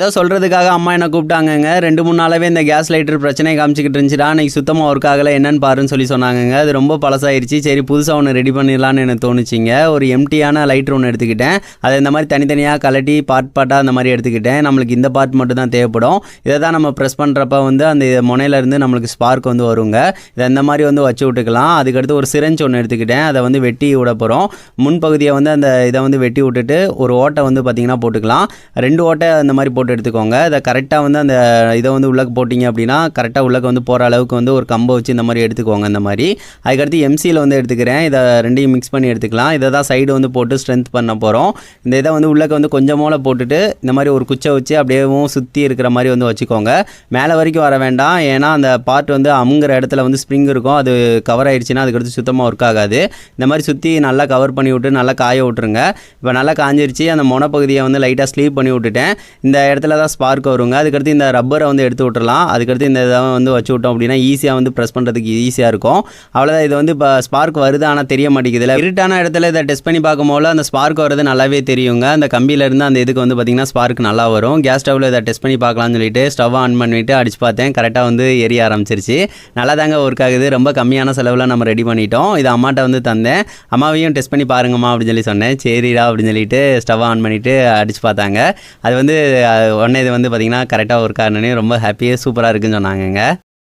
ஏதோ சொல்கிறதுக்காக அம்மா என்னை கூப்பிட்டாங்கங்க. ரெண்டு மூணு நாளாவே இந்த கேஸ் லைட்டர் பிரச்சனை காமிச்சிக்கிட்டு இருந்துச்சுடா. இன்னைக்கு சுத்தமாக ஒர்க் ஆகலை. என்னன்னு பாருன்னு சொல்லி சொன்னாங்கங்க. அது ரொம்ப பழசாயிருச்சு. சரி புதுசாக ஒன்று ரெடி பண்ணிடலான்னு எனக்கு தோணுச்சிங்க. ஒரு எம்டியான லைட்டர் ஒன்று எடுத்துக்கிட்டேன். அதை இந்த மாதிரி தனித்தனியாக கலட்டி பார்ட் பார்ட்டாக அந்த மாதிரி எடுத்துக்கிட்டேன். நம்மளுக்கு இந்த பார்ட் மட்டும் தான் தேவைப்படும். இதை தான் நம்ம ப்ரெஸ் பண்ணுறப்ப வந்து அந்த முனையிலேருந்து நம்மளுக்கு ஸ்பார்க் வந்து வருங்க. இதை இந்த மாதிரி வந்து வச்சு விட்டுக்கலாம். அதுக்கடுத்து ஒரு சிரஞ்ச் ஒன்று எடுத்துக்கிட்டேன். அதை வந்து வெட்டி விட போகிறோம் முன்பகுதியை வந்து அந்த இதை வந்து வெட்டி விட்டுட்டு ஒரு ஓட்டை வந்து பார்த்திங்கன்னா போட்டுக்கலாம். ரெண்டு ஓட்டை அந்த மாதிரி போட்டு எடுத்துக்கோங்க. இதை கரெக்டாக வந்து அந்த இதை வந்து உள்ளக்கு போட்டிங்க அப்படின்னா கரெக்டாக உள்ளக்கு வந்து போகிற அளவுக்கு வந்து ஒரு கம்பை வச்சு இந்த மாதிரி எடுத்துக்கோங்க இந்த மாதிரி. அதுக்கடுத்து எம்சியில் வந்து எடுத்துக்கிறேன். இதை ரெண்டையும் மிக்ஸ் பண்ணி எடுத்துக்கலாம். இதை தான் சைடு வந்து போட்டு ஸ்ட்ரென்த் பண்ண போகிறோம் இந்த இதை வந்து உள்ளக்க வந்து கொஞ்சமோல போட்டுட்டு இந்த மாதிரி ஒரு குச்சை வச்சு அப்படியேவும் சுற்றி இருக்கிற மாதிரி வந்து வச்சுக்கோங்க. மேலே வரைக்கும் வர வேண்டாம். ஏன்னா அந்த பார்ட் வந்து அமுங்கிற இடத்துல வந்து ஸ்ப்ரிங் இருக்கும். அது கவர் ஆயிடுச்சுன்னா அதுக்கடுத்து சுத்தமாக ஒர்க் ஆகாது. இந்த மாதிரி சுற்றி நல்லா கவர் பண்ணி விட்டு நல்லா காய விட்ருங்க இப்போ நல்லா காஞ்சிருச்சு. அந்த முனப்பகுதியை வந்து லைட்டாக ஸ்லீவ் பண்ணி விட்டுட்டேன். இந்த இடத்துல இடத்துல தான் ஸ்பார்க் வருங்க. அதுக்கடுத்து இந்த ரப்பரை வந்து எடுத்து விட்டுறலாம். அதுக்கடுத்து இந்த இதை வந்து வச்சு விட்டோம் அப்படின்னா ஈஸியாக வந்து ப்ரெஸ் பண்ணுறதுக்கு ஈஸியாக இருக்கும். அவ்வளோதான் இது வந்து இப்போ ஸ்பார்க் வருது ஆனால் தெரிய மாட்டேங்குதுல. இருட்டான இடத்துல இதை டெஸ்ட் பண்ணி பார்க்கும்போது அந்த ஸ்பார்க் வருது நல்லாவே தெரியுங்க. அந்த கம்பியிலேருந்து அந்த இதுக்கு வந்து பார்த்திங்கன்னா ஸ்பார்க் நல்லா வரும். கேஸ் ஸ்டவ்வில் இதை டெஸ்ட் பண்ணி பார்க்கலாம்னு சொல்லிட்டு ஸ்டவ் ஆன் பண்ணிவிட்டு அடிச்சு பார்த்தேன். கரெக்டாக வந்து எரிய ஆரம்பிச்சிருச்சு. நல்லா தாங்க ஒர்க் ஆகுது. ரொம்ப கம்மியான செலவில் நம்ம ரெடி பண்ணிட்டோம். இது அம்மாட்ட வந்து தந்தேன். அம்மாவையும் டெஸ்ட் பண்ணி பாருங்கம்மா அப்படின்னு சொல்லி சொன்னேன். சரிடா அப்படின்னு சொல்லிட்டு ஸ்டவ் ஆன் பண்ணிவிட்டு அடிச்சு பார்த்தாங்க. அது வந்து உடனே இது வந்து பார்த்திங்கன்னா கரெக்டாக ஒர்க் ஆகணுன்னு ரொம்ப ஹாப்பியாக சூப்பராக இருக்குன்னு சொன்னாங்கங்க.